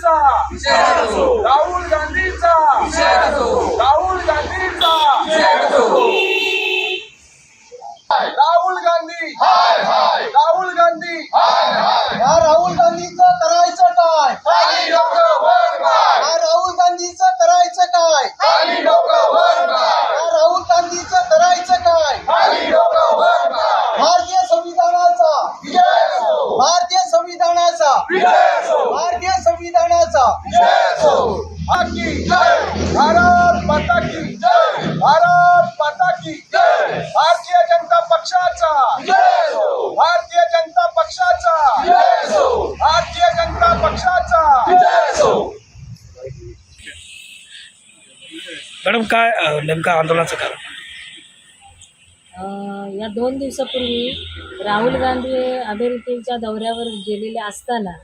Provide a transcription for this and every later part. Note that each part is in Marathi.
गांधीचा राहुल गांधीचा राहुल गांधीचा राहुल गांधी राहुल गांधी या राहुल गांधीचं करायचं काय खाली डोकं वर पाय या राहुल गांधीचं करायचं काय खाली डोकं वर पाय या राहुल गांधीचं करायचं काय खाली डोकं वर पाय भारतीय संविधानाचा विजय असो भारतीय संविधानाचा विजय असो भारतीय संविधानाचा जय असो की भारत माता की जय! भारत माता की जय! भारतीय जनता पक्षाचा! भारतीय जनता पक्षाचा! भारतीय जनता पक्षाचा! मॅडम काय नेमकं आंदोलनाचं कारण? अ, या दोन दिवसापूर्वी राहुल गांधी हे अमेरिकेच्या दौऱ्यावर गेलेले असताना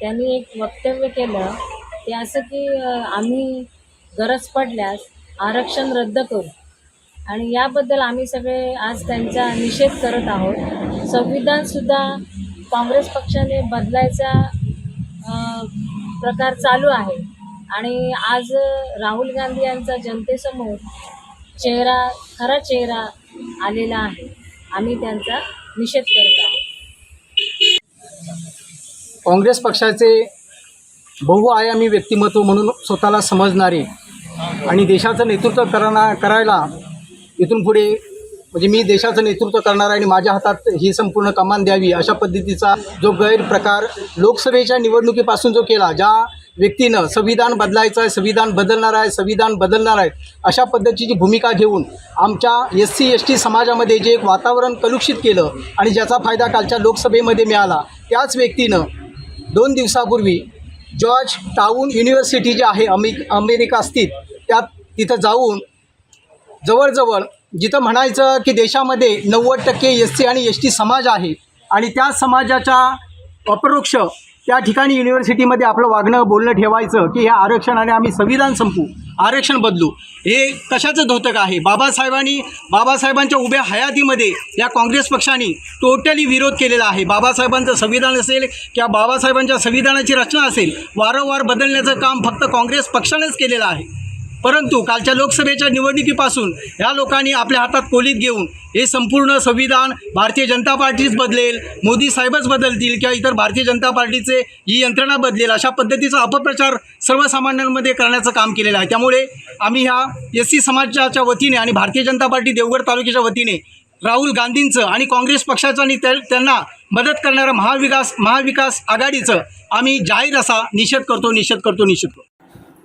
त्यांनी एक वक्तव्य केलं ते असं की आम्ही गरज पडल्यास आरक्षण रद्द करू. आणि याबद्दल आम्ही सगळे आज त्यांचा निषेध करत आहोत. संविधानसुद्धा काँग्रेस पक्षाने बदलायचा प्रकार चालू आहे. आणि आज राहुल गांधी यांचा जनतेसमोर चेहरा खरा चेहरा आलेला आहे. आम्ही त्यांचा निषेध करत आहोत. काँग्रेस पक्षाचे बहुआयामी व्यक्तिमत्व म्हणून स्वतःला समजणारे. आणि देशाचं नेतृत्व करणा करायला इथून पुढे म्हणजे मी देशाचं नेतृत्व करणार आणि माझ्या हातात ही संपूर्ण कमान द्यावी अशा पद्धतीचा जो गैरप्रकार लोकसभेच्या निवडणुकीपासून जो केला ज्या व्यक्तीनं संविधान बदलायचं आहे संविधान बदलणार आहे संविधान बदलणार आहे अशा पद्धतीची भूमिका घेऊन आमच्या एस सी एस टी समाजामध्ये जे एक वातावरण कलुषित केलं आणि ज्याचा फायदा कालच्या लोकसभेमध्ये मिळाला त्याच व्यक्तीनं दोन दिवसापूर्वी जॉर्ज टाऊन युनिव्हर्सिटी जी आहे अमे अमेरिका स्थित त्यात तिथं जाऊन जवळजवळ जिथं म्हणायचं की देशामध्ये नव्वद टक्के एस सी आणि एस टी समाज आहे आणि त्या समाजाच्या अपरोक्ष त्या ठिकाणी युनिव्हर्सिटीमध्ये आपलं वागणं बोलणं ठेवायचं की हे आरक्षणाने आम्ही संविधान संपू आरक्षण बदलू. हे कशाचं धोतक आहे? बाबासाहेबांनी बाबासाहेबांच्या उभ्या हयातीमध्ये या काँग्रेस पक्षाने टोटली विरोध केलेला आहे. बाबासाहेबांचं संविधान असेल किंवा बाबासाहेबांच्या संविधानाची रचना असेल वारंवार बदलण्याचं काम फक्त काँग्रेस पक्षानेच केलेलं आहे. परंतु कालच्या लोकसभेच्या निवडणुकीपासून या लोकांनी आपल्या हातात कोलीत घेऊन हे संपूर्ण संविधान भारतीय जनता पार्टीच बदलेल मोदी साहेबच बदलतील किंवा इतर भारतीय जनता पार्टीचे ही यंत्रणा बदलेल अशा पद्धतीचा अपप्रचार सर्वसामान्यांमध्ये करण्याचं काम केलेलं आहे. त्यामुळे आम्ही ह्या एस सी समाजाच्या वतीने आणि भारतीय जनता पार्टी देवगड तालुक्याच्या वतीने राहुल गांधींचं आणि काँग्रेस पक्षाचं आणि त्यांना मदत करणाऱ्या महाविकास महाविकास आघाडीचं आम्ही जाहीर असा निषेध करतो निषेध करतो निषेध करतो.